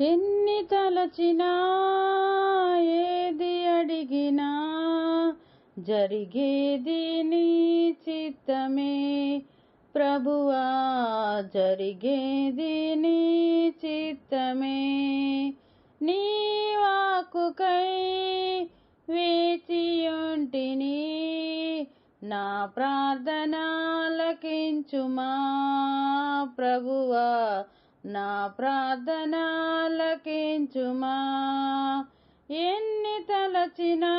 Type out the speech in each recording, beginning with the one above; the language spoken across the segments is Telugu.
ఎన్ని తలచినా ఏది అడిగినా జరిగేది నీ చిత్తమే. ప్రభువా జరిగేది నీ చిత్తమే. నీ వాకుకై వేచియుంటిని నా ప్రార్థనాలకించుమా ప్రభు. నా ప్రార్థనాలకించుమా. ఎన్ని తలచినా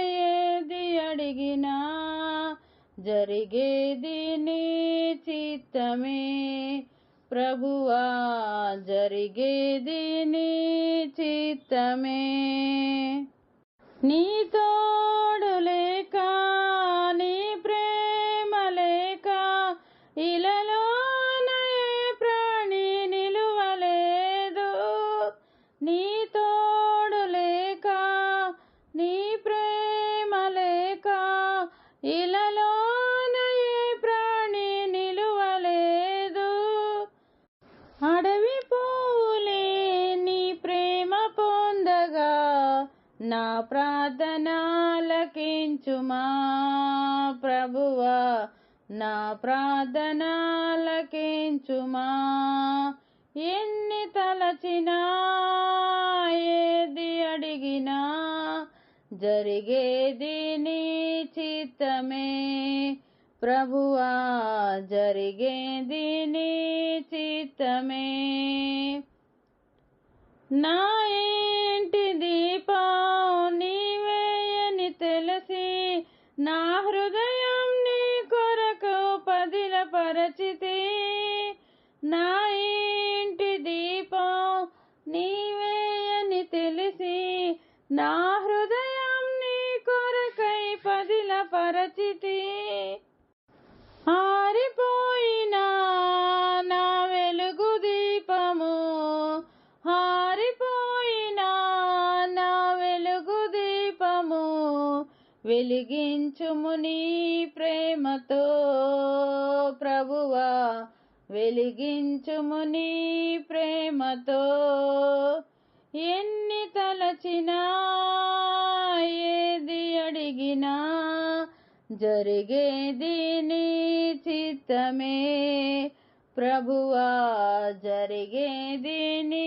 ఏది అడిగినా జరిగేది నీ చిత్తమే. ప్రభువా జరిగేది నీ చిత్తమే. నీతో ఇలలోన ఏ ప్రాణి నిలువలేదు. అడవి పూలే నీ ప్రేమ పొందగా నా ప్రార్థనాలకించుమా ప్రభువా నా ప్రార్థనాలకించుమా. ఎన్ని తలచినా ఏది అడిగినా జరిగేది నీ చిత్తమే ప్రభువా జరిగేది నీ చిత్తమే. నా ఏంటి దీపా? నీవేయని తెలిసి నా హృదయ పదిలపరచితి ఆరిపోయినా నా వెలుగు దీపము. ఆరిపోయినా నా వెలుగు దీపము. వెలిగించుము నీ ప్రేమతో ప్రభువా. వెలిగించుము నీ ప్రేమతో. ఎన్ని తలచినా ఏది అడిగినా జరిగేది నీ చిత్తమే ప్రభువా జరిగేది నీ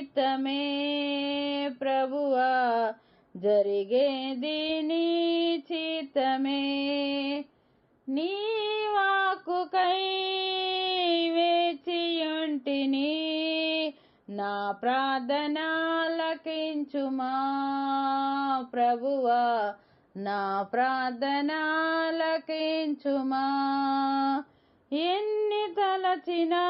చిత్తమే ప్రభువా జరిగేది నీ చిత్తమే. నీ వాకుకై వేచియుంటిని నా ప్రార్థన లకించుమా ప్రభువా నా ప్రార్థన లకించుమా ఎన్ని తలచినా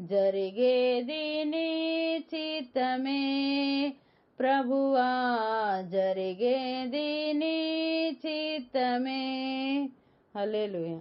జరిగేది నీ చిత్తమే ప్రభువా జరిగేది నీ చిత్తమే హల్లెలూయా